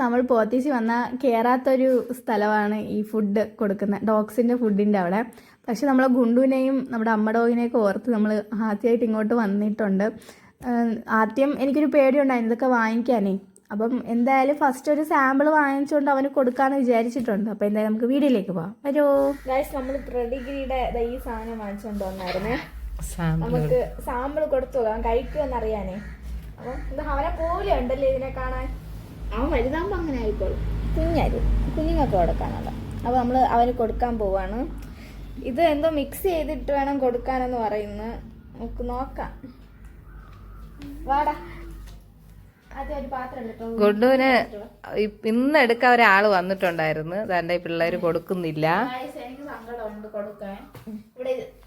നമ്മൾ പോത്തീസി വന്ന കയറാത്തൊരു സ്ഥലമാണ് ഈ ഫുഡ് കൊടുക്കുന്ന. ഡോഗ്സിന്റെ ഫുഡിന്റെ അവിടെ. പക്ഷെ നമ്മളെ ഗുണ്ടുവിനെയും നമ്മുടെ അമ്മ ഡോഗിനെയൊക്കെ ഓർത്ത് നമ്മൾ ആദ്യമായിട്ട് ഇങ്ങോട്ട് വന്നിട്ടുണ്ട്. ആദ്യം എനിക്കൊരു പേടിയുണ്ടായിരുന്നു ഇതൊക്കെ വാങ്ങിക്കാനേ. അപ്പം എന്തായാലും ഫസ്റ്റ് ഒരു സാമ്പിൾ വാങ്ങിച്ചുകൊണ്ട് അവന് കൊടുക്കാന്ന് വിചാരിച്ചിട്ടുണ്ട്. അപ്പൊ എന്തായാലും നമുക്ക് വീഡിയോയിലേക്ക് പോവാം. വരൂ. ഗൈസ് നമ്മൾ പ്രഡിഗ്രിയുടെ ഈ സാധനം വാങ്ങിച്ചുകൊണ്ട് വന്നായിരുന്നേ. നമുക്ക് സാമ്പിൾ കൊടുത്തു കഴിക്കുമെന്ന് അറിയാനേ അപ്പം ഇത് അവനെ പോലെ ഉണ്ടല്ലേ ഇതിനെ കാണാൻ? അവൻ വലുതാകുമ്പോൾ അങ്ങനെ ആയിക്കോളും. കുഞ്ഞരി കുഞ്ഞുങ്ങൾക്ക് കൊടുക്കാനുള്ള അപ്പോൾ നമ്മൾ അവന് കൊടുക്കാൻ പോവാണ്. ഇത് എന്തോ മിക്സ് ചെയ്തിട്ട് വേണം കൊടുക്കാനെന്ന് പറയുന്നു. നമുക്ക് നോക്കാം. വാടാ. ഇ- ഇന്ന് എടുക്കാൻ ഒരാൾ വന്നിട്ടുണ്ടായിരുന്നു. തന്റെ പിള്ളേര് കൊടുക്കുന്നില്ല. ഗൈസ് എനിക്ക് സങ്കടമുണ്ട് കൊടുക്കാൻ. ഇവിടെ ഇത്.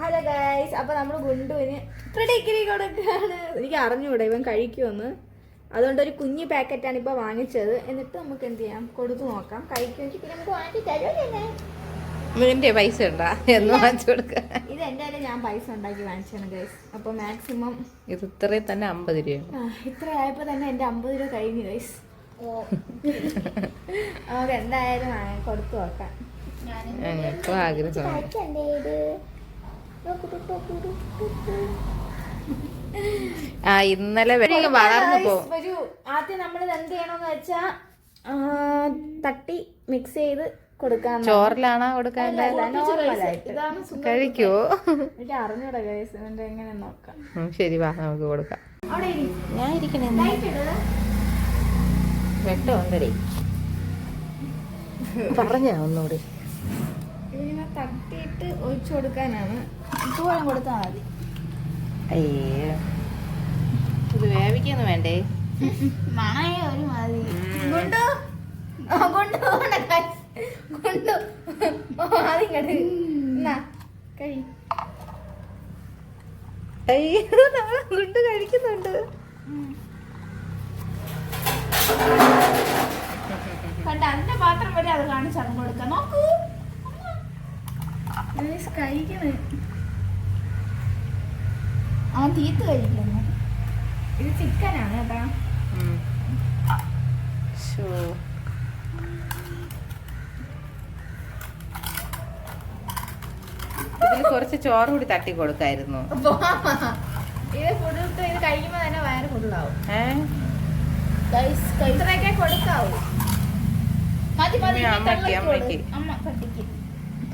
ഹലോ ഗൈസ് അപ്പൊ നമ്മൾ ഗുണ്ടുവിന് ഡിഗ്രി കൊടുക്കാണ്. എനിക്ക് അറിഞ്ഞൂടെ ഇവൻ കഴിക്കുമെന്ന് അതുകൊണ്ട് ഒരു കുഞ്ഞു പാക്കറ്റാണ് ഇപ്പൊ വാങ്ങിച്ചത്. എന്നിട്ട് നമുക്ക് എന്ത് ചെയ്യാം? കൊടുത്തു നോക്കാം. കഴിക്കുമെങ്കിൽ പിന്നെ നമുക്ക് വാങ്ങി തരുമല്ലേ നിന്റെ പൈസ ഉണ്ടാ? എന്ന് വാങ്ങിച്ചു കൊടുക്ക. ഇത് എന്റെ കയ്യിൽ ഞാൻ പൈസ ഉണ്ടാക്കി വാങ്ങിച്ചാണ് ഗൈസ് അപ്പോൾ മാക്സിമം ഇത് ഇത്രയും തന്നെ അമ്പത് രൂപ ഇത്ര ആയപ്പോൾ തന്നെ എന്റെ അമ്പത് രൂപ കഴിഞ്ഞു ഗൈസ് നമുക്ക് എന്തായാലും കൊടുത്തു നോക്കാം. ഞാൻ ഞങ്ങൾക്കും ആഗ്രഹമാണ് കഴിക്കണ്ടേ ഇത് നോക്കൂ, നോക്കൂ, നോക്കൂ, നോക്കൂ. ആ ഇന്നലെ വളർന്നു പോകും. ഒരു ആദ്യം നമ്മൾ എന്ത് ചെയ്യണമെന്ന് വെച്ചാ ആ, തട്ടി മിക്സ് ചെയ്ത് കൊടുക്കാൻ ചോറിലാണോ കൊടുക്കാൻ. കഴിക്കുവോ എനിക്ക് അറിഞ്ഞൂടാ ഗൈസ് എങ്ങനെ നോക്കാം. ശരി വാ നമുക്ക് കൊടുക്കാം. ഞാൻ ഇരിക്കണേ. പറഞ്ഞ ഒന്നുകൂടി. ഇതിങ്ങനെ തട്ടിയിട്ട് ഒഴിച്ചു കൊടുക്കാനാണ്. ഇതുപോലെ കൊടുത്താൽ മതി. അയ്യോ. ഇത് വേവിക്കൊന്നും വേണ്ടേ? മണയ ഒരു മതി കൊണ്ടു ആ, കൊണ്ടു പോകണ്ട guys. കൊണ്ടു ആദ്യം കണ്ട് എന്നാ കഴി. അയ്യോ നമ്മളെ ഗുണ്ട് കഴിക്കുന്നുണ്ട്. കണ്ട അതിന്റെ പാത്രം വരെ അത് കാണിച്ചാണ് കൊടുക്ക. നോക്കൂ. കഴിക്കണേ. അവൻ തീത്ത് കഴിക്കുന്നു. ഇത് ചിക്കനാണ് കേട്ടാ. ഇതിൽ കുറച്ച് ചോറ് കൂടി തട്ടി കൊടുക്കായിരുന്നു. ഇത് ഫുഡ് ഇത് കഴിക്കുമ്പോ തന്നെ വയറ് ഫുള്ളാവും. ഏ? ഇത്രയൊക്കെ കൊടുക്കാവൂ.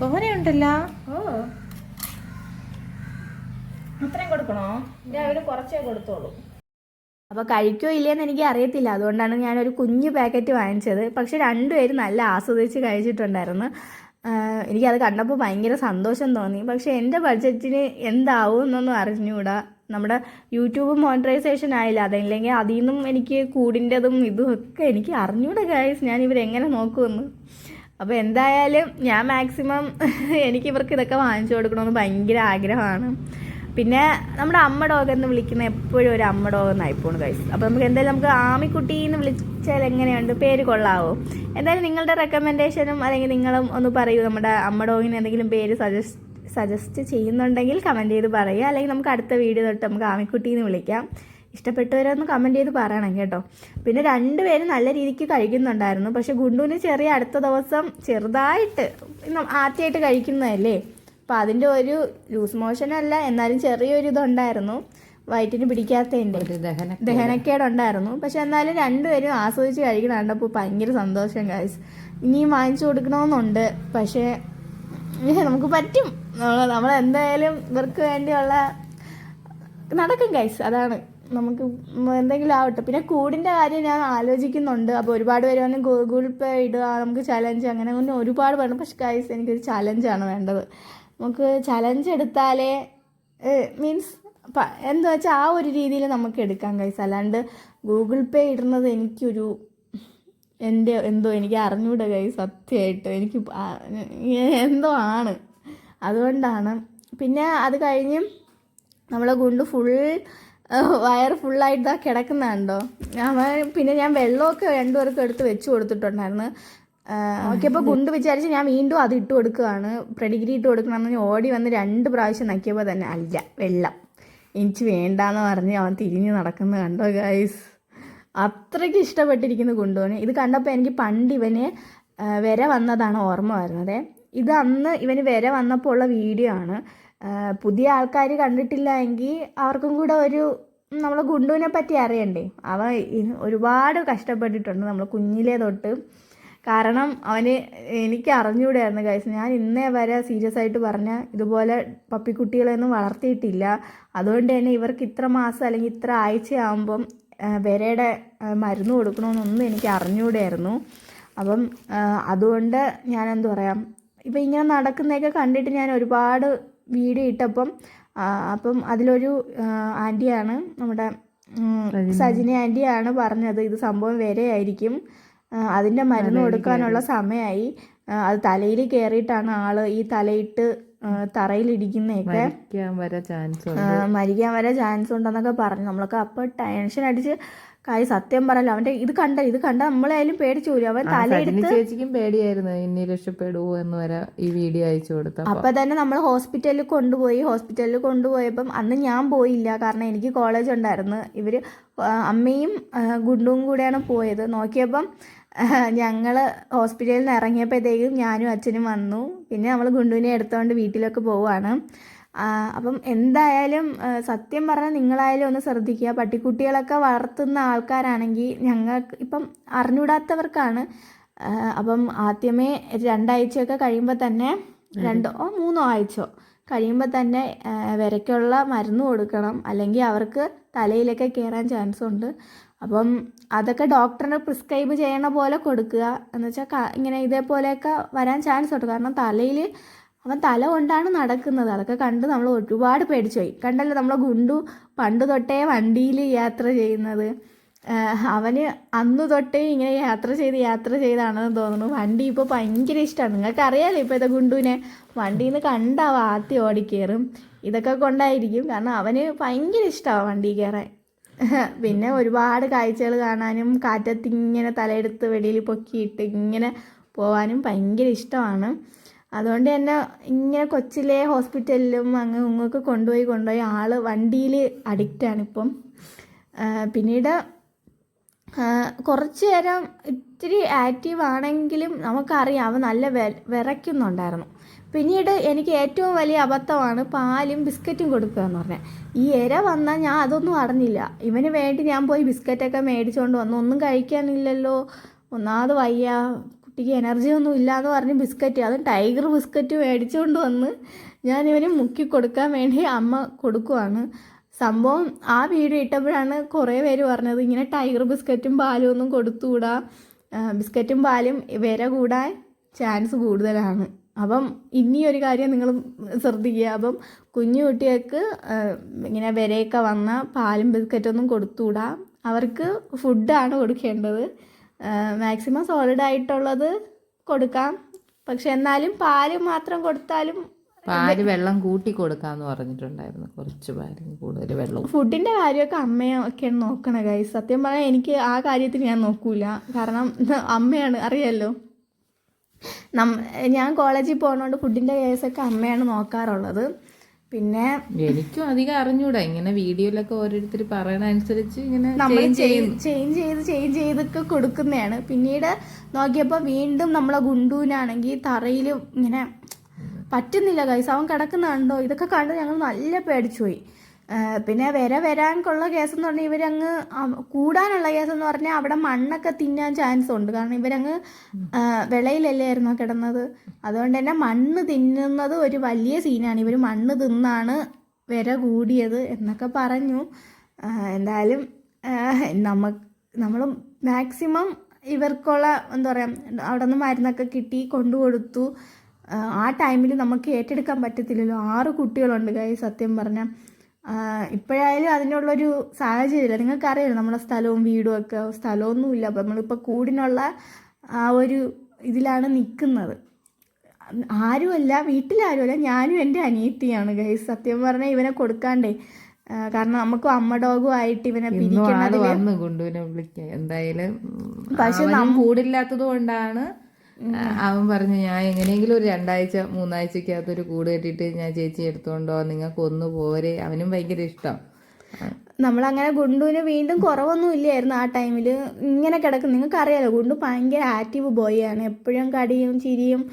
തോനെയുണ്ടല്ലോ? ഓ. അത്രയും കൊടുക്കണോ അവർ കുറച്ചേ കൊടുത്തോളൂ. അപ്പോൾ കഴിക്കോ ഇല്ലയെന്ന് എനിക്ക് അറിയത്തില്ല. അതുകൊണ്ടാണ് ഞാനൊരു കുഞ്ഞു പാക്കറ്റ് വാങ്ങിച്ചത്. പക്ഷെ രണ്ടുപേരും നല്ല ആസ്വദിച്ച് കഴിച്ചിട്ടുണ്ടായിരുന്നു. എനിക്കത് കണ്ടപ്പോൾ ഭയങ്കര സന്തോഷം തോന്നി. പക്ഷെ എന്റെ ബഡ്ജറ്റിന് എന്താവും എന്നൊന്നും അറിഞ്ഞുകൂടാ. നമ്മുടെ യൂട്യൂബ് മോണിറ്ററൈസേഷൻ ആയില്ല. അതല്ലെങ്കിൽ അതിൽ നിന്നും എനിക്ക് കൂടിന്റെതും ഇതും ഒക്കെ എനിക്ക് അറിഞ്ഞൂടെ ഗൈസ് ഞാൻ ഇവരെങ്ങനെ നോക്കുമെന്ന്. അപ്പോൾ എന്തായാലും ഞാൻ മാക്സിമം എനിക്ക് ഇവർക്ക് ഇതൊക്കെ വാങ്ങിച്ചു കൊടുക്കണമെന്ന് ഭയങ്കര ആഗ്രഹമാണ്. പിന്നെ നമ്മുടെ അമ്മ ഡോഗ് എന്ന് വിളിക്കുന്ന എപ്പോഴും ഒരു അമ്മ ഡോഗ് എന്നായി പോണു കൈസ് അപ്പോൾ നമുക്ക് എന്തായാലും നമുക്ക് ആമിക്കുട്ടി എന്ന് വിളിച്ചാൽ എങ്ങനെയുണ്ട്? പേര് കൊള്ളാവോ? എന്തായാലും നിങ്ങളുടെ റെക്കമെൻഡേഷനും അല്ലെങ്കിൽ നിങ്ങളും ഒന്ന് പറയൂ. നമ്മുടെ അമ്മ ഡോഗിന് എന്തെങ്കിലും പേര് സജസ്റ്റ് സജസ്റ്റ് ചെയ്യുന്നുണ്ടെങ്കിൽ കമന്റ് ചെയ്ത് പറയുക. അല്ലെങ്കിൽ നമുക്ക് അടുത്ത വീഡിയോ തൊട്ട് നമുക്ക് ആമിക്കുട്ടി എന്ന് വിളിക്കാം. ഇഷ്ടപ്പെട്ടവരൊന്ന് കമന്റ് ചെയ്ത് പറയണം കേട്ടോ. പിന്നെ രണ്ടുപേരും നല്ല രീതിക്ക് കഴിക്കുന്നുണ്ടായിരുന്നു. പക്ഷെ ഗുണ്ടുവിന് ചെറിയ അടുത്ത ദിവസം ചെറുതായിട്ട് ആദ്യമായിട്ട് കഴിക്കുന്നതല്ലേ? അപ്പോൾ അതിന്റെ ഒരു ലൂസ് മോഷൻ അല്ല എന്നാലും ചെറിയൊരു ഇതുണ്ടായിരുന്നു. വയറ്റിന് പിടിക്കാത്തതിന്റെ ദഹനക്കേട്. ഉണ്ടായിരുന്നു ദഹനക്കേടുണ്ടായിരുന്നു. പക്ഷെ എന്നാലും രണ്ടുപേരും ആസ്വദിച്ച് കഴിക്കണം കണ്ടപ്പോൾ ഭയങ്കര സന്തോഷം കാശ് ഇനിയും വാങ്ങിച്ചു കൊടുക്കണമെന്നുണ്ട്. പക്ഷേ നമുക്ക് പറ്റും. നമ്മൾ എന്തായാലും ഇവർക്ക് വേണ്ടിയുള്ള നടക്കും കൈസ് അതാണ്. നമുക്ക് എന്തെങ്കിലും ആവട്ടെ. പിന്നെ കൂടിന്റെ കാര്യം ഞാൻ ആലോചിക്കുന്നുണ്ട്. അപ്പോൾ ഒരുപാട് പേര് വന്ന് ഗൂഗിൾ പേ ഇടുക നമുക്ക് ചലഞ്ച് അങ്ങനെ അങ്ങനെ ഒരുപാട് പറഞ്ഞു പക്ഷെ കൈസ് എനിക്കൊരു ചലഞ്ചാണ് വേണ്ടത്. നമുക്ക് ചലഞ്ച് എടുത്താലേ മീൻസ് എന്താ വെച്ചാൽ ആ ഒരു രീതിയിൽ നമുക്ക് എടുക്കാൻ കഴിയും അല്ലാണ്ട് ഗൂഗിൾ പേ ഇടുന്നത് എനിക്കൊരു എന്റെ എന്തോ എനിക്ക് അറിഞ്ഞൂടെ കൈ സത്യമായിട്ട്. എനിക്ക് എന്തോ ആണ്. അതുകൊണ്ടാണ്. പിന്നെ അത് കഴിഞ്ഞ് നമ്മളെ ഗുണ്ട് ഫുൾ വയർ ഫുള്ളായിട്ട് കിടക്കുന്നുണ്ടോ? ഞാൻ പിന്നെ ഞാൻ വെള്ളമൊക്കെ രണ്ടുപേർക്കും എടുത്ത് വെച്ച് കൊടുത്തിട്ടുണ്ടായിരുന്നു. നോക്കിയപ്പോൾ ഗുണ്ട് വിചാരിച്ച് ഞാൻ വീണ്ടും അത് ഇട്ട് കൊടുക്കുകയാണ്. പ്രെഡിഗ്രി ഇട്ട് കൊടുക്കണമെന്ന് ഓടി വന്ന് രണ്ട് പ്രാവശ്യം നക്കിയപ്പോൾ തന്നെ അല്ല വെള്ളം. എനിക്ക് വേണ്ടാന്ന് പറഞ്ഞ് അവൻ തിരിഞ്ഞ് നടക്കുന്നത് കണ്ടോ ഗൈസ് അത്രയ്ക്ക് ഇഷ്ടപ്പെട്ടിരിക്കുന്നു ഗുണ്ടുവിന്. ഇത് കണ്ടപ്പോൾ എനിക്ക് പണ്ട് ഇവന് വര വന്നതാണ് ഓർമ്മ വരുന്നത്. ഇത് അന്ന് ഇവന് വര വന്നപ്പോൾ ഉള്ള വീഡിയോ ആണ്. പുതിയ ആൾക്കാർ കണ്ടിട്ടില്ല എങ്കിൽ അവർക്കും കൂടെ ഒരു നമ്മളെ ഗുണ്ടുവിനെ പറ്റി അറിയണ്ടേ? അവ ഒരുപാട് കഷ്ടപ്പെട്ടിട്ടുണ്ട് നമ്മൾ കുഞ്ഞിലേ തൊട്ട്. കാരണം അവന് എനിക്ക് അറിഞ്ഞുകൂടെയായിരുന്നു ഗൈസ് ഞാൻ ഇന്നേ വരെ സീരിയസ് ആയിട്ട് പറഞ്ഞ ഇതുപോലെ പപ്പിക്കുട്ടികളെയൊന്നും വളർത്തിയിട്ടില്ല. അതുകൊണ്ട് തന്നെ ഇവർക്ക് ഇത്ര മാസം അല്ലെങ്കിൽ ഇത്ര ആഴ്ചയാകുമ്പം വിരയുടെ മരുന്ന് കൊടുക്കണമെന്നൊന്നും എനിക്ക് അറിഞ്ഞുകൂടെയായിരുന്നു അപ്പം അതുകൊണ്ട് ഞാൻ എന്താ പറയാം ഇപ്പം ഇങ്ങനെ നടക്കുന്നതൊക്കെ കണ്ടിട്ട് ഞാൻ ഒരുപാട് വീഡിയോ ഇട്ടപ്പം അപ്പം അതിലൊരു ആന്റിയാണ് നമ്മുടെ സജിനി. ആന്റിയാണ് പറഞ്ഞത് ഇത് സംഭവം വരെയായിരിക്കും. അതിന്റെ മരുന്ന് കൊടുക്കാനുള്ള സമയമായി അത് തലയിൽ കയറിയിട്ടാണ് ആൾ ഈ തലയിട്ട് ആ, തറയിലിടിക്കുന്നതൊക്കെ മരിക്കാൻ വരെ ചാൻസ് ഉണ്ടെന്നൊക്കെ പറഞ്ഞു. നമ്മളൊക്കെ അപ്പോൾ ടെൻഷൻ അടിച്ച് കാര്യം സത്യം പറയല്ലോ അവന്റെ ഇത് കണ്ട ഇത് കണ്ട നമ്മളായാലും പേടിച്ചു പോലും അവൻ തലയെടുത്ത് ചേച്ചിക്കും പേടിയായിരുന്നു ഇനി രക്ഷപ്പെടുവോ എന്ന് വരെ ഈ വീഡിയോ അയച്ചു കൊടുത്തു അപ്പൊ തന്നെ നമ്മൾ ഹോസ്പിറ്റലിൽ കൊണ്ടുപോയി. ഹോസ്പിറ്റലിൽ കൊണ്ടുപോയപ്പം അന്ന് ഞാൻ പോയില്ല. കാരണം എനിക്ക് കോളേജ് ഉണ്ടായിരുന്നു. ഇവർ അമ്മയും ഗുണ്ടും കൂടെയാണ് പോയത്. നോക്കിയപ്പം ഞങ്ങൾ ഹോസ്പിറ്റലിൽ നിന്ന് ഇറങ്ങിയപ്പോഴത്തേക്കും ഞാനും അച്ഛനും വന്നു. പിന്നെ നമ്മൾ ഗുണ്ടുവിനെ എടുത്തുകൊണ്ട് വീട്ടിലൊക്കെ പോവുകയാണ് അപ്പം എന്തായാലും സത്യം പറഞ്ഞാൽ നിങ്ങളായാലും ഒന്ന് ശ്രദ്ധിക്കുക. പട്ടിക്കുട്ടികളൊക്കെ വളർത്തുന്ന ആൾക്കാരാണെങ്കിൽ ഞങ്ങൾക്ക് ഇപ്പം അറിഞ്ഞൂടാത്തവർക്കാണ് അപ്പം ആദ്യമേ രണ്ടാഴ്ചയൊക്കെ കഴിയുമ്പോൾ തന്നെ രണ്ടോ മൂന്നോ ആഴ്ചയോ കഴിയുമ്പോൾ തന്നെ വിരയ്ക്കുള്ള മരുന്ന് കൊടുക്കണം. അല്ലെങ്കിൽ അവർക്ക് തലയിലൊക്കെ കയറാൻ ചാൻസ് ഉണ്ട് അപ്പം അതൊക്കെ ഡോക്ടറിന് പ്രിസ്ക്രൈബ് ചെയ്യണ പോലെ കൊടുക്കുക. എന്ന് വെച്ചാൽ ഇങ്ങനെ ഇതേപോലെയൊക്കെ വരാൻ ചാൻസ് ഉണ്ട്. കാരണം തലയിൽ അവൻ തല കൊണ്ടാണ് നടക്കുന്നത്. അതൊക്കെ കണ്ട് നമ്മൾ ഒരുപാട് പേടിച്ചു പോയി. കണ്ടല്ലോ നമ്മളെ ഗുണ്ടു പണ്ട് തൊട്ടേ വണ്ടിയിൽ യാത്ര ചെയ്യുന്നത്. അവന് അന്ന് തൊട്ടേ ഇങ്ങനെ യാത്ര ചെയ്ത് യാത്ര ചെയ്താണെന്ന് തോന്നുന്നു. വണ്ടി ഇപ്പോൾ ഭയങ്കര ഇഷ്ടമാണ് നിങ്ങൾക്ക് അറിയാലോ ഇപ്പോഴത്തെ ഗുണ്ടുവിനെ? വണ്ടിയിൽ നിന്ന് കണ്ടാവും ആദ്യം ഓടിക്കയറും ഇതൊക്കെ കൊണ്ടായിരിക്കും. കാരണം അവന് ഭയങ്കര ഇഷ്ടമാണ് വണ്ടി കയറാൻ. പിന്നെ ഒരുപാട് കാഴ്ചകൾ കാണാനും കാറ്റത്ത് ഇങ്ങനെ തലയെടുത്ത് വെളിയിൽ പൊക്കിയിട്ട് ഇങ്ങനെ പോകാനും ഭയങ്കര ഇഷ്ടമാണ്. അതുകൊണ്ട് തന്നെ ഇങ്ങനെ കൊച്ചിലെ ഹോസ്പിറ്റലിലും അങ്ങ് ഇങ്ങൊക്കെ കൊണ്ടുപോയി കൊണ്ടുപോയി ആൾ വണ്ടിയിൽ അഡിക്റ്റാണ് ഇപ്പം. പിന്നീട് കുറച്ചു നേരം ഇത്തിരി ആക്റ്റീവ് ആണെങ്കിലും നമുക്കറിയാം അവ നല്ല വിറയ്ക്കുന്നുണ്ടായിരുന്നു. പിന്നീട് എനിക്ക് ഏറ്റവും വലിയ അബദ്ധമാണ് പാലും ബിസ്ക്കറ്റും കൊടുക്കുക എന്ന് പറഞ്ഞാൽ ഈ ഇര വന്നാൽ ഞാൻ അതൊന്നും അറിഞ്ഞില്ല. ഇവന് വേണ്ടി ഞാൻ പോയി ബിസ്ക്കറ്റൊക്കെ മേടിച്ചുകൊണ്ട് വന്നു. ഒന്നും കഴിക്കാനില്ലല്ലോ. ഒന്നാമത് വയ്യ. കുട്ടിക്ക് എനർജി ഒന്നും ഇല്ലാന്ന് പറഞ്ഞ് ബിസ്ക്കറ്റ് അതും ടൈഗർ ബിസ്ക്കറ്റ് മേടിച്ചുകൊണ്ട് വന്ന് ഞാൻ ഇവന് മുക്കി കൊടുക്കാൻ വേണ്ടി അമ്മ കൊടുക്കുവാണ്. സംഭവം ആ വീഡിയോ ഇട്ടപ്പോഴാണ് കുറേ പേര് പറഞ്ഞത് ഇങ്ങനെ ടൈഗർ ബിസ്ക്കറ്റും പാലും ഒന്നും കൊടുത്തുകൂടാ. ബിസ്ക്കറ്റും പാലും വിര കൂടാൻ ചാൻസ് കൂടുതലാണ്. അപ്പം ഇനിയൊരു കാര്യം നിങ്ങൾ ശ്രദ്ധിക്കുക. അപ്പം കുഞ്ഞു കുട്ടികൾക്ക് ഇങ്ങനെ വിരയൊക്കെ വന്ന പാലും ബിസ്ക്കറ്റൊന്നും കൊടുത്തുകൂടാ അവർക്ക് ഫുഡാണ് കൊടുക്കേണ്ടത്. മാക്സിമം സോളിഡ് ആയിട്ടുള്ളത് കൊടുക്കാം. പക്ഷെ എന്നാലും പാൽ മാത്രം കൊടുത്താലും പാൽ വെള്ളം കൂട്ടി കൊടുക്കാന്ന് പറഞ്ഞിട്ടുണ്ടായിരുന്നു. കുറച്ച് പാലും കൂടുതൽ വെള്ളം. ഫുഡിന്റെ കാര്യമൊക്കെ അമ്മയൊക്കെയാണ് നോക്കണേ ഗൈസ് സത്യം പറഞ്ഞാൽ എനിക്ക് ആ കാര്യത്തിന് ഞാൻ നോക്കൂല. കാരണം അമ്മയാണ്. അറിയാലോ? നം ഞാൻ കോളേജിൽ പോകുന്നതുകൊണ്ട് ഫുഡിന്റെ കേസൊക്കെ അമ്മയാണ് നോക്കാറുള്ളത്. പിന്നെ എനിക്കും അധികം അറിഞ്ഞൂടാ. ഇങ്ങനെ വീഡിയോയിലൊക്കെ ഓരോരുത്തർ പറയണ അനുസരിച്ച് ഇങ്ങനെ നമ്മൾ ചേഞ്ച് ചെയ്ത് ചേഞ്ച് ചെയ്തൊക്കെ കൊടുക്കുന്നതാണ്. പിന്നീട് നോക്കിയപ്പോൾ വീണ്ടും നമ്മളെ ഗുണ്ടുവിനാണെങ്കിൽ തറയിൽ ഇങ്ങനെ പറ്റുന്നില്ല കൈസ് അവൻ കിടക്കുന്ന കണ്ടോ ഇതൊക്കെ കണ്ട് ഞങ്ങൾ നല്ല പേടിച്ചു പോയി ആ, പിന്നെ വര കേസ് എന്ന് പറഞ്ഞാൽ ഇവരങ്ങ് കൂടാനുള്ള കേസ് എന്ന് പറഞ്ഞാൽ അവിടെ മണ്ണൊക്കെ തിന്നാൻ ചാൻസ് ഉണ്ട്. കാരണം ഇവരങ്ങ് വിളയിലല്ലായിരുന്നോ കിടന്നത്? അതുകൊണ്ട് തന്നെ മണ്ണ് തിന്നുന്നത് ഒരു വലിയ സീനാണ് ഇവർ മണ്ണ് തിന്നാണ് വിര കൂടിയത് എന്നൊക്കെ പറഞ്ഞു. എന്തായാലും നമ്മ നമ്മൾ മാക്സിമം ഇവർക്കുള്ള എന്താ പറയുക അവിടെ നിന്ന് മരുന്നൊക്കെ കിട്ടി കൊണ്ടുകൊടുത്തു ആ ടൈമിൽ നമുക്ക് ഏറ്റെടുക്കാൻ പറ്റത്തില്ലല്ലോ. ആറ് കുട്ടികളുണ്ട് കൈ സത്യം പറഞ്ഞാൽ ഇപ്പോഴായാലും അതിനുള്ളൊരു സാഹചര്യമില്ല. നിങ്ങൾക്കറിയാലോ നമ്മളെ സ്ഥലവും വീടും ഒക്കെ സ്ഥലമൊന്നുമില്ല. അപ്പം നമ്മളിപ്പോൾ കൂടിനുള്ള ആ ഒരു ഇതിലാണ് നിൽക്കുന്നത്. ആരുമല്ല വീട്ടിലാരുമല്ല. ഞാനും എന്റെ അനിയത്തിയാണ് ഗൈസ് സത്യം പറഞ്ഞാൽ ഇവനെ കൊടുക്കാണ്ടേ. കാരണം നമുക്ക് അമ്മ ഡോഗും ആയിട്ട് ഇവനെ കൊണ്ടുവിനെ വിളിക്കാൻ. എന്തായാലും പക്ഷെ കൂടില്ലാത്തത് കൊണ്ടാണ് അവൻ പറഞ്ഞു ഞാൻ എങ്ങനെയെങ്കിലും ഒരു രണ്ടാഴ്ച മൂന്നാഴ്ചക്കകത്ത് ഒരു കൂട് കെട്ടിട്ട് ഞാൻ ചേച്ചി എടുത്തോണ്ടോ നിങ്ങൾക്ക് ഒന്ന് പോരെ. അവനും ഭയങ്കര ഇഷ്ടം. നമ്മളങ്ങനെ ഗുണ്ടുവിന് വീണ്ടും കുറവൊന്നും ഇല്ലായിരുന്നു ആ ടൈമിൽ ഇങ്ങനെ കിടക്കും. നിങ്ങൾക്ക് അറിയാലോ ഗുണ്ടു ഭയങ്കര ആക്റ്റീവ് ബോയ് ആണ്. എപ്പോഴും കടിയും ചിരിയും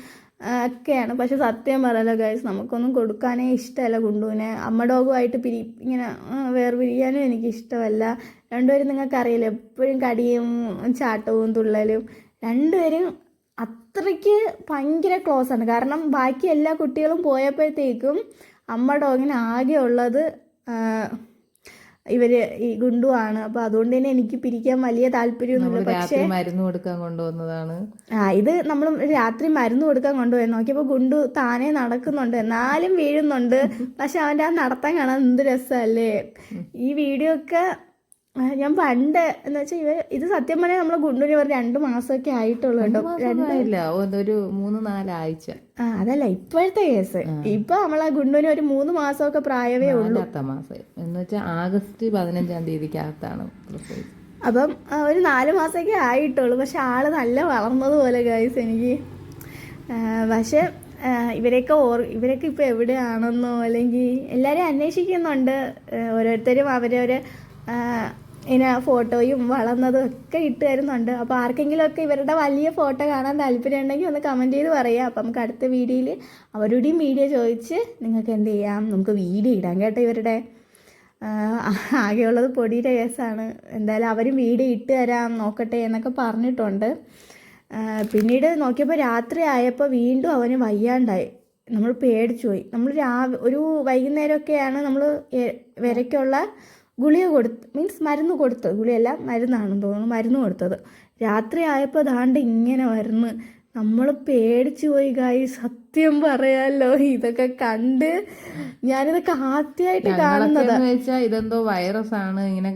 ഒക്കെയാണ്. പക്ഷെ സത്യം പറയാലോ ഗൈസ് നമുക്കൊന്നും കൊടുക്കാനേ ഇഷ്ടമല്ല ഗുണ്ടുവിനെ. അമ്മ ഡോഗുമായിട്ട് പിരി ഇങ്ങനെ വേർപിരിയാനും എനിക്ക് ഇഷ്ടമല്ല. രണ്ടുപേരും നിങ്ങൾക്ക് അറിയില്ല എപ്പോഴും കടിയും ചാട്ടവും തുള്ളലും. രണ്ടുപേരും അത്രയ്ക്ക് ഭയങ്കര ക്ലോസ് ആണ്. കാരണം ബാക്കി എല്ലാ കുട്ടികളും പോയപ്പോഴത്തേക്കും അമ്മ ഡോഗിന് ആകെ ഉള്ളത് ഇവർ ഈ ഗുണ്ടു ആണ്. അപ്പൊ അതുകൊണ്ട് തന്നെ എനിക്ക് പിരിക്കാൻ വലിയ താല്പര്യമൊന്നുമില്ല. പക്ഷേ മരുന്ന് കൊടുക്കാൻ കൊണ്ടുവന്നതാണ്. ആ ഇത് നമ്മൾ രാത്രി മരുന്ന് കൊടുക്കാൻ കൊണ്ടുപോയി നോക്കിയപ്പോൾ ഗുണ്ടു താനേ നടക്കുന്നുണ്ട്. എന്നാലും വീഴുന്നുണ്ട്. പക്ഷെ അവന്റെ ആ നടത്താൻ കാണാൻ എന്ത് രസമല്ലേ? ഈ വീഡിയോ ഒക്കെ ഞാൻ പണ്ട് എന്ന് വെച്ചാൽ ഇവർ ഇത് സത്യം പറഞ്ഞാൽ നമ്മളെ ഗുണ്ടൂരി പറഞ്ഞ രണ്ട് മാസമൊക്കെ ആയിട്ടുള്ളൂ കേട്ടോ. ഒരു മൂന്ന് നാലാഴ്ച. ആ അതല്ല ഇപ്പോഴത്തെ കേസ്. ഇപ്പൊ നമ്മളെ ഗുണ്ടൂരി ഒരു മൂന്ന് മാസമൊക്കെ പ്രായമേ ഉള്ളൂ. മാസം. എന്ന് വെച്ചാൽ ആഗസ്റ്റ് പതിനഞ്ചാം തീയതിക്കകത്താണ് അകത്താണ് അപ്പം ഒരു നാല് മാസമൊക്കെ ആയിട്ടുള്ളൂ. പക്ഷെ ആൾ നല്ല വളർന്നതുപോലെ ഗൈസ് എനിക്ക്. പക്ഷെ ഇവരെയൊക്കെ ഓർ ഇവരൊക്കെ ഇപ്പോൾ എവിടെയാണെന്നോ അല്ലെങ്കിൽ എല്ലാവരും അന്വേഷിക്കുന്നുണ്ട്. ഓരോരുത്തരും അവരവരെ ഇങ്ങനെ ഫോട്ടോയും വളർന്നതും ഒക്കെ ഇട്ട് തരുന്നുണ്ട്. അപ്പോൾ ആർക്കെങ്കിലുമൊക്കെ ഇവരുടെ വലിയ ഫോട്ടോ കാണാൻ താല്പര്യം ഉണ്ടെങ്കിൽ ഒന്ന് കമന്റ് ചെയ്ത് പറയാം. അപ്പം നമുക്ക് അടുത്ത വീഡിയോയിൽ അവരോടെയും വീഡിയോ ചോദിച്ച് നിങ്ങൾക്ക് എന്ത് ചെയ്യാം? നമുക്ക് വീഡിയോ ഇടാം കേട്ടോ ഇവരുടെ. ആകെയുള്ളത് പൊടിയുടെ കേസാണ് എന്തായാലും അവരും വീഡിയോ ഇട്ട് തരാം നോക്കട്ടെ എന്നൊക്കെ പറഞ്ഞിട്ടുണ്ട്. പിന്നീട് നോക്കിയപ്പോൾ രാത്രി ആയപ്പോൾ വീണ്ടും അവന് വയ്യാണ്ടായി. നമ്മൾ പേടിച്ചു പോയി. നമ്മൾ രാവി ഒരു വൈകുന്നേരമൊക്കെയാണ് നമ്മൾ വിരയ്ക്കുള്ള ഗുളിക കൊടുത്ത് മീൻസ് മരുന്ന് കൊടുത്തത് ഗുളിയല്ല മരുന്നാണെന്ന് തോന്നുന്നു മരുന്ന് കൊടുത്തത്. രാത്രി ആയപ്പോൾ ദാണ്ട് ഇങ്ങനെ വരുന്നു നമ്മൾ പേടിച്ചു പോയി ഗായി സത്യം പറയാലോ ഇതൊക്കെ കണ്ട് ഞാനിതൊക്കെ ആദ്യമായിട്ട് കാണുന്നത്. വെച്ചാൽ ഇതെന്തോ വൈറസ് ആണ് ഇങ്ങനെ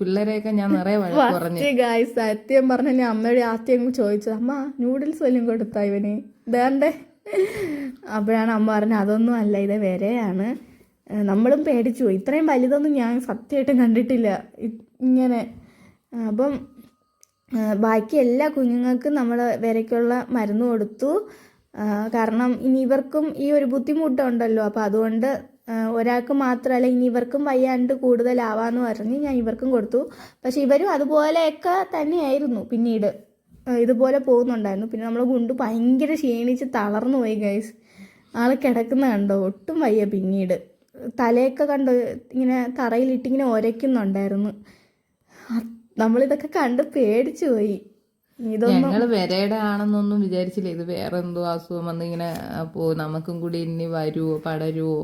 പിള്ളേരെയൊക്കെ ഞാൻ നിറയെ ഗായ് സത്യം പറഞ്ഞ ഞാൻ അമ്മയോട് ആദ്യം ചോദിച്ചത് അമ്മ നൂഡിൽസ് വല്ലതും കൊടുത്താ ഇവന്? ഇതാണ്ടേ. അപ്പോഴാണ് അമ്മ പറഞ്ഞത് അതൊന്നും അല്ല ഇത് വരെയാണ്. നമ്മളും പേടിച്ചു പോയി. ഇത്രയും വലുതൊന്നും ഞാൻ സത്യമായിട്ടും കണ്ടിട്ടില്ല. ഇങ്ങനെ. അപ്പം ബാക്കി എല്ലാ കുഞ്ഞുങ്ങൾക്കും നമ്മൾ വിരയ്ക്കുള്ള മരുന്ന് കൊടുത്തു. കാരണം ഇനി ഇവർക്കും ഈ ഒരു ബുദ്ധിമുട്ടുണ്ടല്ലോ. അപ്പോൾ അതുകൊണ്ട് ഒരാൾക്ക് മാത്രമല്ല ഇനി ഇവർക്കും വയ്യാണ്ട് കൂടുതലാവാന്ന് പറഞ്ഞ് ഞാൻ ഇവർക്കും കൊടുത്തു. പക്ഷെ ഇവരും അതുപോലെയൊക്കെ തന്നെയായിരുന്നു പിന്നീട്. ഇതുപോലെ പോകുന്നുണ്ടായിരുന്നു. പിന്നെ നമ്മൾ കൊണ്ട് ഭയങ്കര ക്ഷീണിച്ച് തളർന്നു പോയി ഗൈസ് ആൾ കിടക്കുന്ന കണ്ടോ? ഒട്ടും വയ്യ പിന്നീട്. തലയൊക്കെ കണ്ട് ഇങ്ങനെ തറയിലിട്ടിങ്ങനെ ഒരയ്ക്കുന്നുണ്ടായിരുന്നു. നമ്മളിതൊക്കെ കണ്ട് പേടിച്ചു പോയി. ഞങ്ങൾ വരയുടെ ആണെന്നൊന്നും വിചാരിച്ചില്ല. ഇത് വേറെ എന്തോ അസുഖം വന്ന് ഇങ്ങനെ പോ നമുക്കും കൂടി ഇനി വരുവോ പടരുവോ?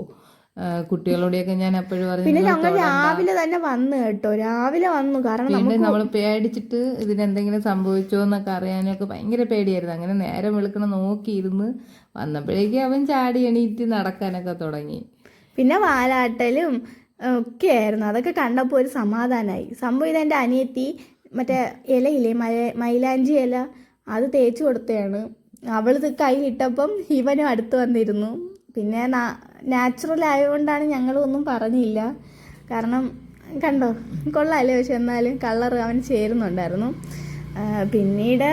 കുട്ടികളോടെയൊക്കെ ഞാൻ എപ്പോഴും പറഞ്ഞു പിന്നെ "നിങ്ങൾ ഞങ്ങൾ രാവിലെ തന്നെ വന്നു കേട്ടോ. രാവിലെ വന്നു. കാരണം പിന്നെ നമ്മൾ പേടിച്ചിട്ട് ഇതിനെന്തെങ്കിലും സംഭവിച്ചോ എന്നൊക്കെ അറിയാനൊക്കെ ഭയങ്കര പേടിയായിരുന്നു. അങ്ങനെ നേരം വെളുക്കണം നോക്കിയിരുന്ന് വന്നപ്പോഴേക്കും അവൻ ചാടി എണീറ്റ് നടക്കാനൊക്കെ തുടങ്ങി. പിന്നെ വാലാട്ടലും ഒക്കെയായിരുന്നു. അതൊക്കെ കണ്ടപ്പോൾ ഒരു സമാധാനമായി സംഭവം ഇത് എന്റെ അനിയത്തി മറ്റേ ഇലയില്ലേ മല മൈലാഞ്ചി ഇല അത് തേച്ച് കൊടുത്തതാണ്. അവൾ ഇത് കയ്യിലിട്ടപ്പം ഇവനും അടുത്ത് വന്നിരുന്നു. പിന്നെ നാച്ചുറൽ ആയതുകൊണ്ടാണ് ഞങ്ങളൊന്നും പറഞ്ഞില്ല. കാരണം കണ്ടോ കൊള്ളാമല്ലേ പക്ഷെ എന്നാലും കളർ അവന് ചേരുന്നുണ്ടായിരുന്നു. പിന്നീട്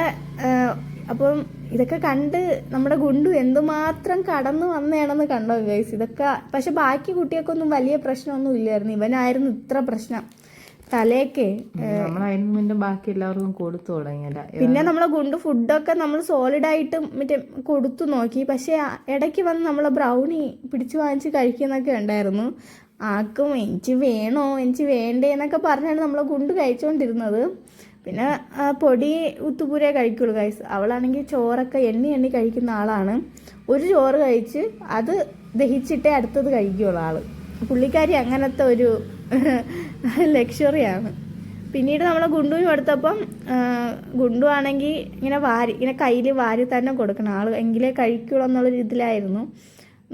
അപ്പം ഇതൊക്കെ കണ്ട് നമ്മുടെ ഗുണ്ടു എന്തുമാത്രം കടന്നു വന്നതാണെന്ന് കണ്ടോ ഗൈസ് ഇതൊക്കെ പക്ഷെ ബാക്കി കുട്ടികൾക്കൊന്നും വലിയ പ്രശ്നമൊന്നും ഇല്ലായിരുന്നു. ഇവനായിരുന്നു ഇത്ര പ്രശ്നം. തലയൊക്കെ നമ്മൾ ബാക്കി എല്ലാവർക്കും കൊടുത്തു തുടങ്ങിയല്ല പിന്നെ നമ്മളെ ഗുണ്ട് ഫുഡൊക്കെ നമ്മൾ സോളിഡ് ആയിട്ട് മറ്റേ കൊടുത്തു നോക്കി. പക്ഷെ ഇടയ്ക്ക് വന്ന് നമ്മളെ ബ്രൗണി പിടിച്ചു വാങ്ങിച്ച് കഴിക്കുന്നൊക്കെ ഉണ്ടായിരുന്നു. ആക്കും എനിക്ക് വേണോ എനിക്ക് വേണ്ടേ എന്നൊക്കെ പറഞ്ഞാണ് നമ്മളെ ഗുണ്ട് കഴിച്ചുകൊണ്ടിരുന്നത് പിന്നെ പൊടി ഉത്തുപൂരേ കഴിക്കുള്ളൂ ഗൈസ് അവളാണെങ്കിൽ ചോറൊക്കെ എണ്ണി എണ്ണി കഴിക്കുന്ന ആളാണ്. ഒരു ചോറ് കഴിച്ച് അത് ദഹിച്ചിട്ടേ അടുത്തത് കഴിക്കുള്ളൂ ആൾ. പുള്ളിക്കാരി അങ്ങനത്തെ ഒരു ലക്ഷറിയാണ്. പിന്നീട് നമ്മൾ ഗുണ്ടുവിന് കൊടുത്തപ്പം ഗുണ്ടു ആണെങ്കിൽ ഇങ്ങനെ വാരി ഇങ്ങനെ കയ്യിൽ വാരി തന്നെ കൊടുക്കണം. ആൾ എങ്കിലേ കഴിക്കുള്ളൂ എന്നുള്ള രീതിയിലായിരുന്നു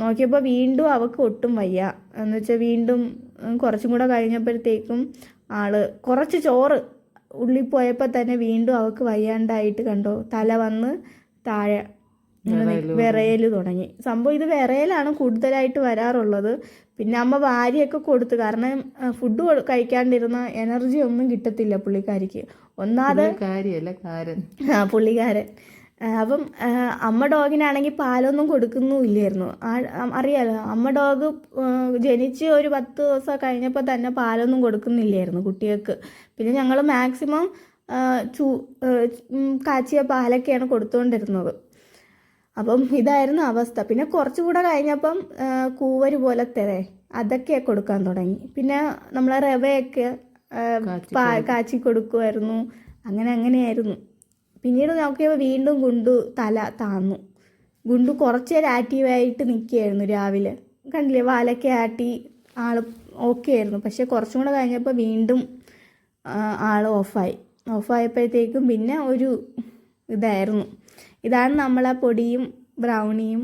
നോക്കിയപ്പോൾ വീണ്ടും അവൾക്ക് ഒട്ടും വയ്യ. എന്ന് വെച്ചാൽ വീണ്ടും കുറച്ചും കൂടെ കഴിഞ്ഞപ്പോഴത്തേക്കും ആൾ കുറച്ച് ചോറ് ഉള്ളിൽ പോയപ്പോൾ തന്നെ വീണ്ടും അവൾക്ക് വയ്യാണ്ടായിട്ട് കണ്ടോ? തല വന്ന് താഴെ വിറയൽ തുടങ്ങി. സംഭവം ഇത് വിറയലാണ് കൂടുതലായിട്ട് വരാറുള്ളത്. പിന്നെ അമ്മ വാരിയൊക്കെ കൊടുത്തു. കാരണം ഫുഡ് കഴിക്കാണ്ടിരുന്ന എനർജി ഒന്നും കിട്ടത്തില്ല പുള്ളിക്കാരിക്ക്. ഒന്നാമത് ആ പുള്ളിക്കാരൻ. അപ്പം അമ്മ ഡോഗിനാണെങ്കിൽ പാലൊന്നും കൊടുക്കുന്നുമില്ലായിരുന്നു അറിയാലോ അമ്മ ഡോഗ് ജനിച്ച് ഒരു പത്ത് ദിവസം കഴിഞ്ഞപ്പോൾ തന്നെ പാലൊന്നും കൊടുക്കുന്നില്ലായിരുന്നു കുട്ടികൾക്ക്. പിന്നെ ഞങ്ങൾ മാക്സിമം ചൂ കാച്ചിയ പാലൊക്കെയാണ് കൊടുത്തുകൊണ്ടിരുന്നത് അപ്പം ഇതായിരുന്നു അവസ്ഥ. പിന്നെ കുറച്ചുകൂടെ കഴിഞ്ഞപ്പം കൂവര് പോലെ പോലത്തെ അതൊക്കെ കൊടുക്കാൻ തുടങ്ങി. പിന്നെ നമ്മളെ റവയൊക്കെ പാ- കാച്ചി കൊടുക്കുമായിരുന്നു. അങ്ങനെ അങ്ങനെയായിരുന്നു. പിന്നീട് നോക്കിയപ്പോൾ വീണ്ടും ഗുണ്ടു തല താന്നു. ഗുണ്ടു കുറച്ച് നേരം ആക്റ്റീവായിട്ട് നിൽക്കുകയായിരുന്നു രാവിലെ. കണ്ടില്ലേ? വാലൊക്കെ ആട്ടി ആൾ ഓക്കെ ആയിരുന്നു പക്ഷെ കുറച്ചും കൂടെ കഴിഞ്ഞപ്പോൾ വീണ്ടും ആ, ആൾ ഓഫായി. ഓഫായപ്പോഴത്തേക്കും പിന്നെ ഒരു ഇതായിരുന്നു. ഇതാണ് ആ പൊടിയും ബ്രൗണിയും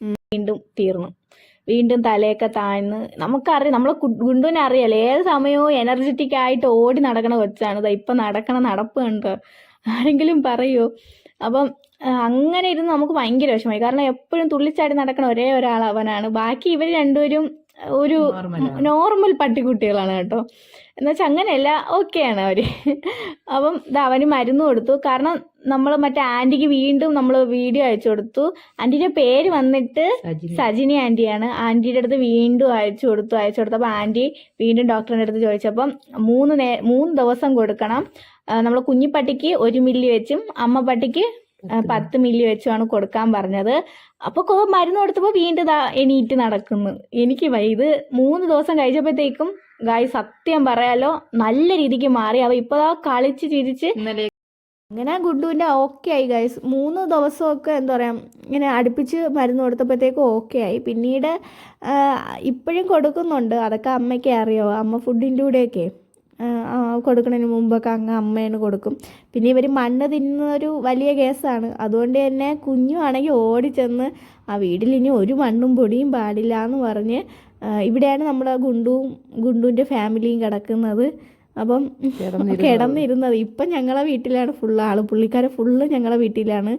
വീണ്ടും തീർന്നു. വീണ്ടും തലയൊക്കെ താഴ്ന്ന് നമുക്കറിയാം നമ്മളെ ഗുണ്ടുവിനെ അറിയാലോ ഏത് സമയവും എനർജറ്റിക് ആയിട്ട് ഓടി നടക്കണ കൊച്ചാണ്. ഇപ്പം നടക്കണ നടപ്പ് കണ്ടോ? ആരെങ്കിലും പറയോ? അപ്പം അങ്ങനെ ഇരുന്ന് നമുക്ക് ഭയങ്കര വിഷമമായി. കാരണം എപ്പോഴും തുള്ളിച്ചാടി നടക്കണ ഒരേ ഒരാൾ അവനാണ്. ബാക്കി ഇവർ രണ്ടുപേരും ഒരു നോർമൽ പട്ടിക്കുട്ടികളാണ് കേട്ടോ. എന്നുവെച്ചാൽ അങ്ങനെയല്ല ഓക്കെയാണ് അവർ. അപ്പം ഇതാ അവന് മരുന്ന് കൊടുത്തു. കാരണം നമ്മൾ മറ്റേ ആന്റിക്ക് വീണ്ടും നമ്മൾ വീഡിയോ അയച്ചു കൊടുത്തു. ആന്റിയുടെ പേര് വന്നിട്ട് സജിനി. ആന്റിയാണ്. ആന്റിയുടെ അടുത്ത് വീണ്ടും അയച്ചു കൊടുത്തു. അയച്ചു കൊടുത്തപ്പോൾ ആന്റി വീണ്ടും ഡോക്ടറിന്റെ അടുത്ത് ചോദിച്ചപ്പം മൂന്ന് നേ മൂന്ന് ദിവസം കൊടുക്കണം. നമ്മൾ കുഞ്ഞിപ്പട്ടിക്ക് ഒരു മില്ലി വെച്ചും അമ്മ പട്ടിക്ക് പത്ത് മില്ലി വെച്ചാണ് കൊടുക്കാൻ പറഞ്ഞത്. അപ്പോൾ കോ മരുന്ന് കൊടുത്തപ്പോൾ വീണ്ടും എണീറ്റ് നടക്കുന്നു. എനിക്ക്. ഇത് മൂന്ന് ദിവസം കഴിച്ചപ്പോഴത്തേക്കും ഗായ് സത്യം പറയാലോ നല്ല രീതിക്ക് മാറി. അവ ഇപ്പോൾ കളിച്ച് ചിരിച്ച് ഇന്നലെ അങ്ങനെ ഗുഡുവിന്റെ ഓക്കെ ആയി ഗൈസ്. മൂന്ന് ദിവസമൊക്കെ എന്താ പറയുക ഇങ്ങനെ അടുപ്പിച്ച് മരുന്ന് കൊടുത്തപ്പോഴത്തേക്കും ഓക്കെ ആയി. പിന്നീട് ഇപ്പോഴും കൊടുക്കുന്നുണ്ട്. അതൊക്കെ അമ്മയ്ക്ക് അറിയോ? അമ്മ ഫുഡിന്റെ കൂടെയൊക്കെ. കൊടുക്കണതിന് മുമ്പൊക്കെ അങ്ങ് അമ്മയാണ് കൊടുക്കും. പിന്നെ ഇവർ മണ്ണ് തിന്നുന്നൊരു വലിയ കേസാണ്. അതുകൊണ്ട് തന്നെ കുഞ്ഞുമാണെങ്കിൽ ഓടിച്ചെന്ന് ആ വീട്ടിൽ ഇനി ഒരു മണ്ണും പൊടിയും പാടില്ല എന്ന് പറഞ്ഞ് ഇവിടെയാണ് നമ്മുടെ ഗുണ്ടുവും ഗുണ്ടുവിന്റെ ഫാമിലിയും കിടക്കുന്നത്. അപ്പം കിടന്നിരുന്നത്. ഇപ്പം ഞങ്ങളെ വീട്ടിലാണ് ഫുള്ള് ആൾ പുള്ളിക്കാരെ ഫുള്ള് ഞങ്ങളെ വീട്ടിലാണ്.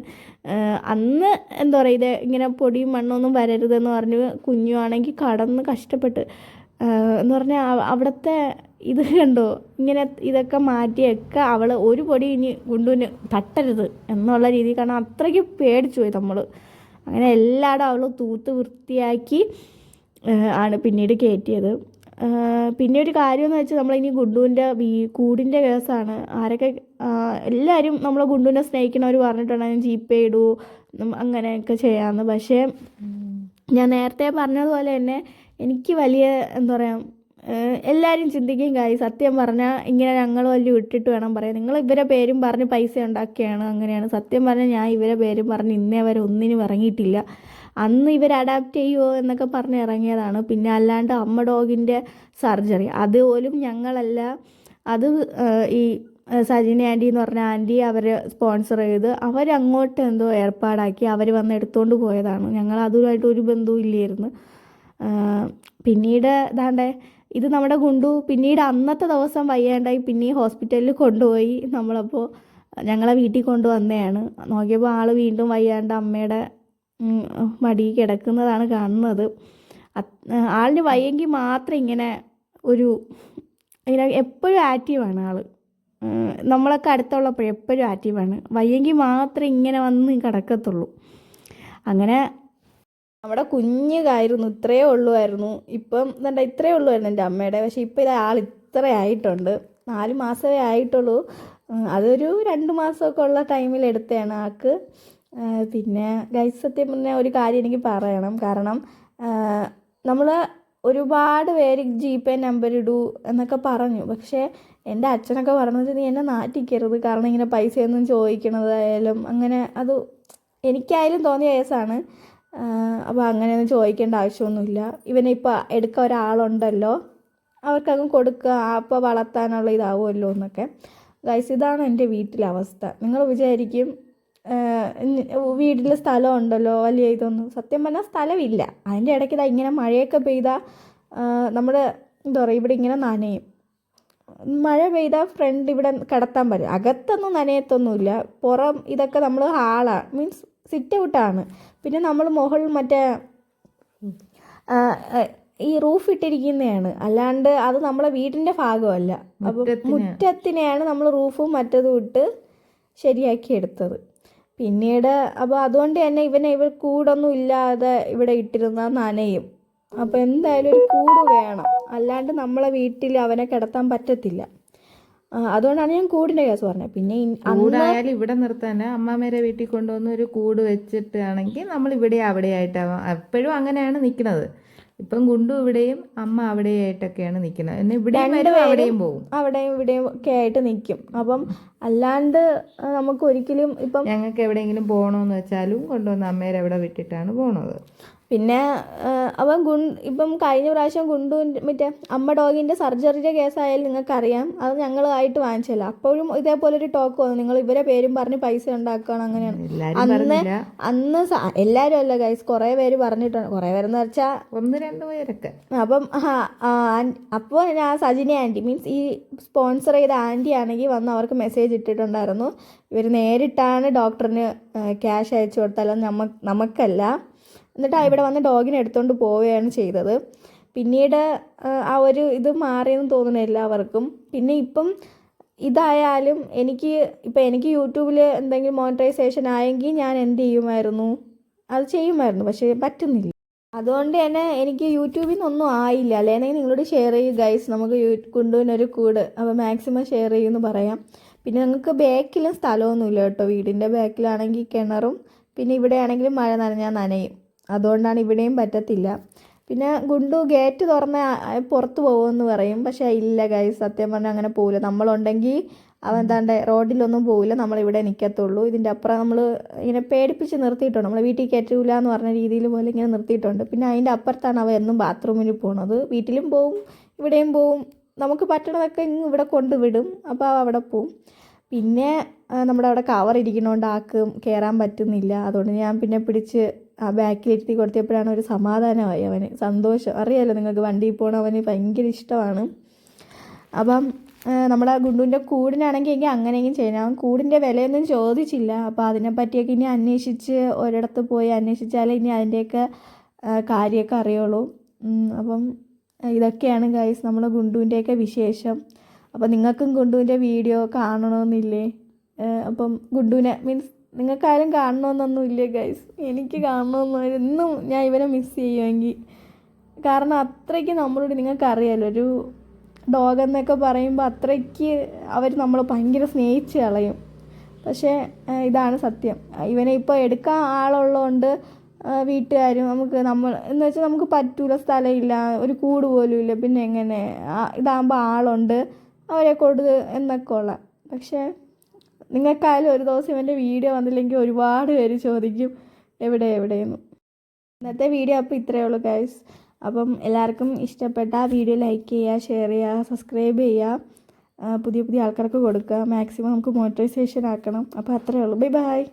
അന്ന് എന്താ പറയുക ഇത് ഇങ്ങനെ പൊടിയും മണ്ണൊന്നും വരരുതെന്ന് പറഞ്ഞ് കുഞ്ഞുവാണെങ്കിൽ കടന്ന് കഷ്ടപ്പെട്ട് എന്ന് പറഞ്ഞാൽ അവ- അവിടുത്തെ ഇത് കണ്ടോ? ഇങ്ങനെ ഇതൊക്കെ മാറ്റിയൊക്കെ അവൾ ഒരു പൊടി ഇനി കൊണ്ടുവന്ന് തട്ടരുത് എന്നുള്ള രീതി കാരണം അത്രയ്ക്ക് പേടിച്ചു പോയി നമ്മൾ അങ്ങനെ എല്ലായിടും അവൾ തൂത്ത് വൃത്തിയാക്കി ആണ് പിന്നീട് കയറ്റിയത് പിന്നെ ഒരു കാര്യം എന്ന് വെച്ചാൽ നമ്മളിനി ഗുണ്ടുവിന്റെ വീ കൂടിന്റെ കേസാണ്. ആരൊക്കെ എല്ലാവരും നമ്മൾ ഗുണ്ടുവിനെ സ്നേഹിക്കണവർ പറഞ്ഞിട്ടുണ്ടെങ്കിൽ ജി പേ ഇടൂ അങ്ങനെയൊക്കെ ചെയ്യാമെന്ന് പക്ഷേ ഞാൻ നേരത്തെ പറഞ്ഞതുപോലെ തന്നെ എനിക്ക് വലിയ എന്താ പറയുക എല്ലാവരും ചിന്തിക്കും കാര്യം സത്യം പറഞ്ഞാൽ ഇങ്ങനെ ഞങ്ങൾ വലിയ വിട്ടിട്ട് വേണം പറയാൻ. നിങ്ങൾ ഇവരെ പേരും പറഞ്ഞ് പൈസ ഉണ്ടാക്കിയാണ് അങ്ങനെയാണ്. സത്യം പറഞ്ഞാൽ ഞാൻ ഇവരെ പേരും പറഞ്ഞ് ഇന്നേ വരെ ഒന്നിനും ഇറങ്ങിയിട്ടില്ല. അന്ന് ഇവർ അഡാപ്റ്റ് ചെയ്യുമോ എന്നൊക്കെ പറഞ്ഞ് ഇറങ്ങിയതാണ്. പിന്നെ അല്ലാണ്ട് അമ്മ ഡോഗിന്റെ സർജറി. അതുപോലും ഞങ്ങളല്ല. അത് ഈ സജിന ആന്റി എന്ന് പറഞ്ഞ ആന്റി അവരെ സ്പോൺസർ ചെയ്ത് അവരങ്ങോട്ട് എന്തോ ഏർപ്പാടാക്കി അവർ വന്ന് എടുത്തുകൊണ്ട് പോയതാണ്. ഞങ്ങൾ അതുമായിട്ട് ഒരു ബന്ധവും ഇല്ലായിരുന്നു. പിന്നീട് ദാണ്ടെ ഇത് നമ്മുടെ ഗുണ്ടു പിന്നീട് അന്നത്തെ ദിവസം വയ്യാണ്ടായി പിന്നെ ഹോസ്പിറ്റലിൽ കൊണ്ടുപോയി. നമ്മളപ്പോൾ ഞങ്ങളെ വീട്ടിൽ കൊണ്ടുവന്നതാണ്. നോക്കിയപ്പോൾ ആൾ വീണ്ടും വയ്യാണ്ട് അമ്മയുടെ മടി കിടക്കുന്നതാണ് കാണുന്നത്. ആളിന് വയ്യെങ്കിൽ മാത്രം ഇങ്ങനെ ഒരു ഇങ്ങനെ എപ്പോഴും ആക്റ്റീവാണ് ആൾ നമ്മളൊക്കെ അടുത്തുള്ളപ്പോൾ എപ്പോഴും ആക്റ്റീവാണ്. വയ്യെങ്കിൽ മാത്രം ഇങ്ങനെ വന്ന് കിടക്കത്തുള്ളൂ. അങ്ങനെ നമ്മുടെ കുഞ്ഞുകായിരുന്നു ഇത്രയേ ഉള്ളുമായിരുന്നു ഇപ്പം എന്താ ഇത്രയേ ഉള്ളുമായിരുന്നു എന്റെ അമ്മയുടെ. പക്ഷേ ഇപ്പം ഇതാൾ ഇത്ര ആയിട്ടുണ്ട്. നാല് മാസമേ ആയിട്ടുള്ളൂ. അതൊരു രണ്ട് മാസമൊക്കെ ഉള്ള ടൈമിൽ എടുത്തതാണ് ആൾക്ക്. പിന്നെ ഗൈസ് സത്യം പറഞ്ഞാൽ ഒരു കാര്യം എനിക്ക് പറയണം. കാരണം നമ്മൾ ഒരുപാട് പേര് ജി പേ നമ്പർ ഇടൂ എന്നൊക്കെ പറഞ്ഞു. പക്ഷേ എന്റെ അച്ഛനൊക്കെ പറഞ്ഞത് നീ എന്നെ നാട്ടിക്കരുത് കാരണം ഇങ്ങനെ പൈസയൊന്നും ചോദിക്കണതായാലും അങ്ങനെ അത് എനിക്കായാലും തോന്നിയ കേസാണ്. അപ്പോൾ അങ്ങനെയൊന്നും ചോദിക്കേണ്ട ആവശ്യമൊന്നുമില്ല. ഇവനെ ഇപ്പോൾ എടുക്കാൻ ഒരാളുണ്ടല്ലോ. അവർക്കങ്ങ് കൊടുക്കുക അപ്പോൾ വളർത്താനുള്ള ഇതാവുമല്ലോ എന്നൊക്കെ. ഗൈസ് ഇതാണ് എന്റെ വീട്ടിലെ അവസ്ഥ. നിങ്ങൾ വിചാരിക്കും വീട്ടിൽ സ്ഥലം ഉണ്ടല്ലോ വലിയ ഇതൊന്നും. സത്യം പറഞ്ഞാൽ സ്ഥലമില്ല. അതിന്റെ ഇടയ്ക്ക് ഇതാ ഇങ്ങനെ മഴയൊക്കെ പെയ്താൽ നമ്മുടെ എന്താ പറയുക ഇവിടെ ഇങ്ങനെ നനയും. മഴ പെയ്താൽ ഫ്രണ്ട് ഇവിടെ കിടത്താൻ പറ്റും. അകത്തൊന്നും നനയത്തൊന്നുമില്ല. പുറം ഇതൊക്കെ നമ്മൾ ഹാളാണ് മീൻസ് സിറ്റ് ഔട്ടാണ് പിന്നെ നമ്മൾ മുകളിൽ മറ്റേ ഈ റൂഫ് ഇട്ടിരിക്കുന്നതാണ്. അല്ലാണ്ട് അത് നമ്മളെ വീടിന്റെ ഭാഗമല്ല. അപ്പോൾ മുറ്റത്തിനെയാണ് നമ്മൾ റൂഫും മറ്റതും ഇട്ട് ശരിയാക്കി എടുത്തത്. പിന്നീട് അപ്പോൾ അതുകൊണ്ട് തന്നെ ഇവനെ ഇവർ കൂടൊന്നും ഇല്ലാതെ ഇവിടെ ഇട്ടിരുന്ന നനയും. അപ്പോൾ എന്തായാലും ഒരു കൂട് വേണം. അല്ലാണ്ട് നമ്മളെ വീട്ടിൽ അവനെ കിടത്താൻ പറ്റത്തില്ല. അതുകൊണ്ടാണ് ഞാൻ കൂടിന്റെ കേസ് പറഞ്ഞത്. പിന്നെ കൂടായാലും ഇവിടെ നിർത്താന്. അമ്മാമേരെ വീട്ടിൽ കൊണ്ടുവന്ന് ഒരു കൂട് വെച്ചിട്ടാണെങ്കിൽ നമ്മൾ ഇവിടെ അവിടെ ആയിട്ടാവാം എപ്പോഴും അങ്ങനെയാണ് നിൽക്കുന്നത്. ഇപ്പം ഗുണ്ടു ഇവിടെയും അമ്മ അവിടെയായിട്ടൊക്കെയാണ് നിൽക്കുന്നത്. എന്നെ ഇവിടെയും വരും അവിടെയും പോകും അവിടെയും ഇവിടെയും ഒക്കെ ആയിട്ട് നിൽക്കും. അപ്പം അല്ലാണ്ട് നമുക്ക് ഒരിക്കലും ഇപ്പം ഞങ്ങൾക്ക് എവിടെയെങ്കിലും പോകണമെന്ന് വെച്ചാലും കൊണ്ടുവന്ന് അമ്മേരെ അവിടെ വിട്ടിട്ടാണ് പോണത്. പിന്നെ അവൻ ഗുൺ ഇപ്പം കഴിഞ്ഞ പ്രാവശ്യം ഗുണ്ടു മറ്റേ അമ്മ ഡോഗിന്റെ സർജറിയുടെ കേസായാലും നിങ്ങൾക്കറിയാം. അത് ഞങ്ങളായിട്ട് വാങ്ങിച്ചല്ല അപ്പോഴും ഇതേപോലെ ഒരു ടോക്ക് വന്നു. നിങ്ങൾ ഇവരെ പേരും പറഞ്ഞ് പൈസ ഉണ്ടാക്കുകയാണ് അങ്ങനെയാണ്. അന്ന് അന്ന് എല്ലാവരും അല്ല ഗൈസ് കുറേ പേര് പറഞ്ഞിട്ടുണ്ട്. കുറേ പേരെന്ന് വെച്ചാൽ ഒന്ന് രണ്ട് പേരൊക്കെ. അപ്പം അപ്പോൾ ഞാൻ സജിനി ആന്റി മീൻസ് ഈ സ്പോൺസർ ചെയ്ത ആന്റി ആണെങ്കിൽ വന്ന് അവർക്ക് മെസ്സേജ് ഇട്ടിട്ടുണ്ടായിരുന്നു. ഇവർ നേരിട്ടാണ് ഡോക്ടറിന് ക്യാഷ് അയച്ചു കൊടുത്താലും നമ്മ നമുക്കല്ല. എന്നിട്ട് ഇവിടെ വന്ന് ഡോഗിനെ എടുത്തുകൊണ്ട് പോവുകയാണ് ചെയ്തത്. പിന്നീട് ആ, ഒരു ഇത് മാറിയെന്ന് തോന്നുന്നു എല്ലാവർക്കും. പിന്നെ ഇപ്പം ഇതായാലും എനിക്ക് ഇപ്പം എനിക്ക് യൂട്യൂബിൽ എന്തെങ്കിലും മോണിറ്റൈസേഷൻ ആയെങ്കിൽ ഞാൻ എന്ത് ചെയ്യുമായിരുന്നു? അത് ചെയ്യുമായിരുന്നു പക്ഷേ പറ്റുന്നില്ല. അതുകൊണ്ട് തന്നെ എനിക്ക് യൂട്യൂബിൽ നിന്നൊന്നും ആയില്ല അല്ലെങ്കിൽ നിങ്ങളോട് ഷെയർ ചെയ്യും ഗൈസ് നമുക്ക് യൂ കൊണ്ടുവന്നൊരു കൂട്. അപ്പോൾ മാക്സിമം ഷെയർ ചെയ്യുമെന്ന് പറയാം. പിന്നെ നിങ്ങൾക്ക് ബാക്കിലും സ്ഥലമൊന്നുമില്ല കേട്ടോ. വീടിന്റെ ബാക്കിലാണെങ്കിൽ കിണറും പിന്നെ ഇവിടെ ആണെങ്കിലും മഴ നനഞ്ഞാൽ നനയും. അതുകൊണ്ടാണ് ഇവിടെയും പറ്റത്തില്ല. പിന്നെ ഗുണ്ടു ഗേറ്റ് തുറന്ന് പുറത്ത് പോകുമെന്ന് പറയും. പക്ഷേ ഇല്ല ഗൈസ് സത്യം പറഞ്ഞാൽ അങ്ങനെ പോവില്ല. നമ്മളുണ്ടെങ്കിൽ അവൻ എന്താണ്ട് റോഡിലൊന്നും പോവില്ല. നമ്മളിവിടെ നിൽക്കത്തുള്ളൂ ഇതിന്റെ അപ്പുറം നമ്മൾ ഇങ്ങനെ പേടിപ്പിച്ച് നിർത്തിയിട്ടുണ്ട്. നമ്മൾ വീട്ടിൽ കയറ്റൂല എന്ന് പറഞ്ഞ രീതിയിൽ പോലെ ഇങ്ങനെ നിർത്തിയിട്ടുണ്ട്. പിന്നെ അതിന്റെ അപ്പുറത്താണ് അവൻ എന്നും ബാത്റൂമിൽ പോണത്. വീട്ടിലും പോവും ഇവിടെയും പോവും. നമുക്ക് പറ്റണതൊക്കെ ഇങ്ങ് ഇവിടെ കൊണ്ടുവിടും അപ്പോൾ അവ അവിടെ പോവും. പിന്നെ നമ്മുടെ അവിടെ കവർ ഇരിക്കുന്നതുകൊണ്ട് ആക്കും കയറാൻ പറ്റുന്നില്ല. അതുകൊണ്ട് ഞാൻ പിന്നെ പിടിച്ച് ആ ബാക്കിലിരുത്തി കൊടുത്തപ്പോഴാണ് ഒരു സമാധാനമായി അവന്. സന്തോഷം. അറിയാലോ നിങ്ങൾക്ക് വണ്ടിയിൽ പോകണം അവന് ഭയങ്കര ഇഷ്ടമാണ്. അപ്പം നമ്മുടെ ഗുണ്ടുവിന്റെ കൂടിനാണെങ്കിൽ എനിക്ക് അങ്ങനെയെങ്കിലും ചെയ്യണം. അവൻ കൂടിന്റെ വിലയൊന്നും ചോദിച്ചില്ല. അപ്പോൾ അതിനെപ്പറ്റിയൊക്കെ ഇനി അന്വേഷിച്ച് ഒരിടത്ത് പോയി അന്വേഷിച്ചാലേ ഇനി അതിന്റെയൊക്കെ കാര്യമൊക്കെ അറിയുള്ളൂ. അപ്പം ഇതൊക്കെയാണ് ഗൈസ് നമ്മൾ ഗുണ്ടുവിന്റെയൊക്കെ വിശേഷം. അപ്പം നിങ്ങൾക്കും ഗുണ്ടുവിന്റെ വീഡിയോ കാണണമെന്നില്ലേ? അപ്പം ഗുണ്ടുവിനെ മീൻസ് നിങ്ങൾക്കാരും കാണണമെന്നൊന്നും ഇല്ല ഗൈസ് എനിക്ക് കാണണമെന്ന് എന്നും ഞാൻ ഇവനെ മിസ് ചെയ്യുമെങ്കിൽ കാരണം അത്രയ്ക്ക് നമ്മളോട് നിങ്ങൾക്കറിയാലോ ഒരു ഡോഗ് എന്നൊക്കെ പറയുമ്പോൾ അത്രയ്ക്ക് അവർ നമ്മൾ ഭയങ്കര സ്നേഹിച്ച് കളയും. പക്ഷേ ഇതാണ് സത്യം. ഇവനെ ഇപ്പോൾ എടുക്കാൻ ആളുള്ളതുകൊണ്ട് വീട്ടുകാരും നമുക്ക് നമ്മൾ എന്ന് വെച്ചാൽ നമുക്ക് പറ്റൂല സ്ഥലമില്ല ഒരു കൂട് പോലും ഇല്ല. പിന്നെ എങ്ങനെ? ഇതാകുമ്പോൾ ആളുണ്ട് അവരെ കൊടുത്ത് എന്നൊക്കെ ഉള്ള. പക്ഷേ നിങ്ങൾക്കായാലും ഒരു ദിവസം എന്റെ വീഡിയോ വന്നില്ലെങ്കിൽ ഒരുപാട് പേര് ചോദിക്കും എവിടെ എവിടെയെന്ന്? ഇന്നത്തെ വീഡിയോ അപ്പോൾ ഇത്രയേ ഉള്ളൂ ഗൈസ് അപ്പം എല്ലാവർക്കും ഇഷ്ടപ്പെട്ട വീഡിയോ ലൈക്ക് ചെയ്യുക ഷെയർ ചെയ്യുക സബ്സ്ക്രൈബ് ചെയ്യുക. പുതിയ പുതിയ ആൾക്കാർക്ക് കൊടുക്കുക. മാക്സിമം നമുക്ക് മോട്ടിവേഷൻ ആക്കണം. അപ്പോൾ അത്രയേ ഉള്ളൂ. Bye bye